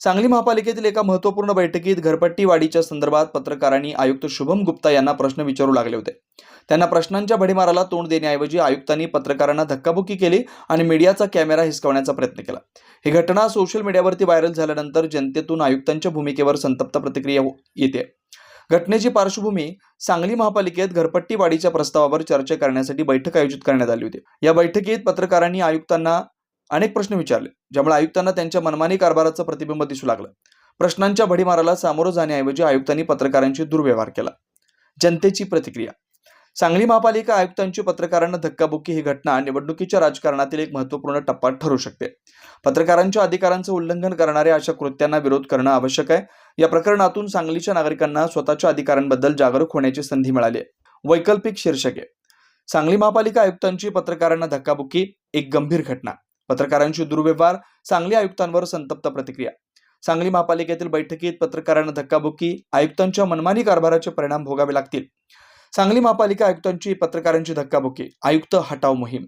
सांगली महापालिकेतील एका महत्त्वपूर्ण बैठकीत घरपट्टी वाढीच्या संदर्भात पत्रकारांनी आयुक्त शुभम गुप्ता यांना प्रश्न विचारू लागले होते. त्यांना प्रश्नांच्या भडीमाराला तोंड देण्याऐवजी आयुक्तांनी पत्रकारांना धक्काबुक्की केली आणि मीडियाचा कॅमेरा हिसकावण्याचा प्रयत्न केला. ही घटना सोशल मीडियावरती व्हायरल झाल्यानंतर जनतेतून आयुक्तांच्या भूमिकेवर संतप्त प्रतिक्रिया येते. घटनेची पार्श्वभूमी सांगली महापालिकेत घरपट्टी वाढीच्या प्रस्तावावर चर्चा करण्यासाठी बैठक आयोजित करण्यात आली होती. या बैठकीत पत्रकारांनी आयुक्तांना अनेक प्रश्न विचारले. ज्यामुळे आयुक्तांना त्यांच्या मनमानी कारभाराचं प्रतिबिंब दिसू लागलं. प्रश्नांच्या भडीमाराला सामोरं जाण्याऐवजी आयुक्तांनी पत्रकारांशी दुर्व्यवहार केला. जनतेची प्रतिक्रिया. सांगली महापालिका आयुक्तांची पत्रकारांना धक्काबुक्की ही घटना निवडणुकीच्या राजकारणातील एक महत्त्वपूर्ण टप्पा ठरू शकते. पत्रकारांच्या अधिकारांचं उल्लंघन करणाऱ्या अशा कृत्यांना विरोध करणं आवश्यक आहे. या प्रकरणातून सांगलीच्या नागरिकांना स्वतःच्या अधिकारांबद्दल जागरूक होण्याची संधी मिळाली आहे. वैकल्पिक शीर्षक. आहे सांगली महापालिका आयुक्तांची पत्रकारांना धक्काबुक्की एक गंभीर घटना. पत्रकारांशी दुर्व्यवहार सांगली आयुक्तांवर संतप्त प्रतिक्रिया. सांगली महापालिकेतील बैठकीत पत्रकारांना धक्काबुक्की आयुक्तांच्या मनमानी कारभाराचे परिणाम भोगावे लागतील. सांगली महापालिका आयुक्तांची पत्रकारांची धक्काबुक्की. आयुक्त हटाव मोहीम.